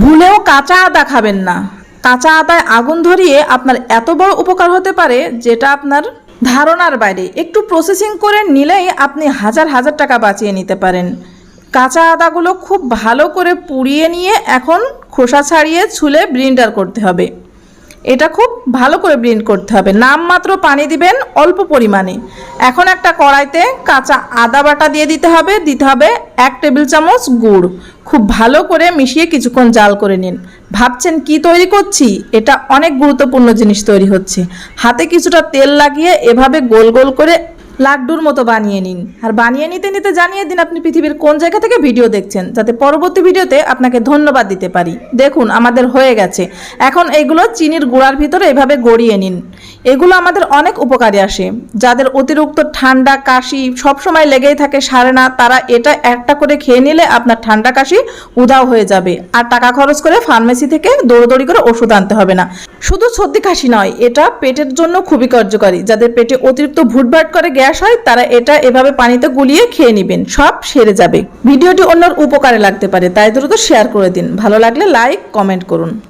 ভুলেও কাঁচা আদা খাবেন না। কাঁচা আদায় আগুন ধরিয়ে আপনার এত বড় উপকার হতে পারে যেটা আপনার ধারণার বাইরে। একটু প্রসেসিং করে নিলেই আপনি হাজার হাজার টাকা বাঁচিয়ে নিতে পারেন। কাঁচা আদাগুলো খুব ভালো করে পুড়িয়ে নিয়ে এখন খোসা ছাড়িয়ে ছুলে ব্লিন্ডার করতে হবে। এটা খুব ভালো করে ব্লেন্ড করতে হবে। নামমাত্র পানি দিবেন অল্প পরিমাণে। এখন একটা কড়াইতে কাঁচা আদা বাটা দিয়ে দিতে হবে। দিতে হবে এক টেবিল চামচ গুড়। খুব ভালো করে মিশিয়ে কিছুক্ষণ জাল করে নিন। ভাবছেন কি তৈরি করছি? এটা অনেক গুরুত্বপূর্ণ জিনিস তৈরি হচ্ছে। হাতে কিছুটা তেল লাগিয়ে এভাবে গোল গোল করে লাড্ডুর মতো বানিয়ে নিন। আর বানিয়ে নিতে নিতে জানিয়ে দিন আপনি পৃথিবীর কোন জায়গা থেকে ভিডিও দেখছেন, যাতে পরবর্তী ভিডিওতে আপনাকে ধন্যবাদ দিতে পারি। দেখুন, আমাদের হয়ে গেছে। এখন এগুলো চিনির গুঁড়ার ভিতরে এভাবে গড়িয়ে নিন। এগুলো আমাদের অনেক উপকারে আসে। যাদের অতিরিক্ত ঠান্ডা, কাশি সবসময় লেগেই থাকে, সারে না, তারা এটা একটা করে খেয়ে নিলে আপনার ঠান্ডা, কাশি উধাও হয়ে যাবে। আর টাকা খরচ করে ফার্মেসি থেকে দৌড়দৌড়ি করে ওষুধ আনতে হবে না। শুধু সর্দি, কাশি নয়, এটা পেটের জন্য খুবই কার্যকারী। যাদের পেটে অতিরিক্ত ভুটভাট করে গ্যাস হয়, তারা এটা এভাবে পানিতে গুলিয়ে খেয়ে নেবেন, সব সেরে যাবে। ভিডিওটি অন্যর উপকারে লাগতে পারে, তাই দ্রুত শেয়ার করে দিন। ভালো লাগলে লাইক, কমেন্ট করুন।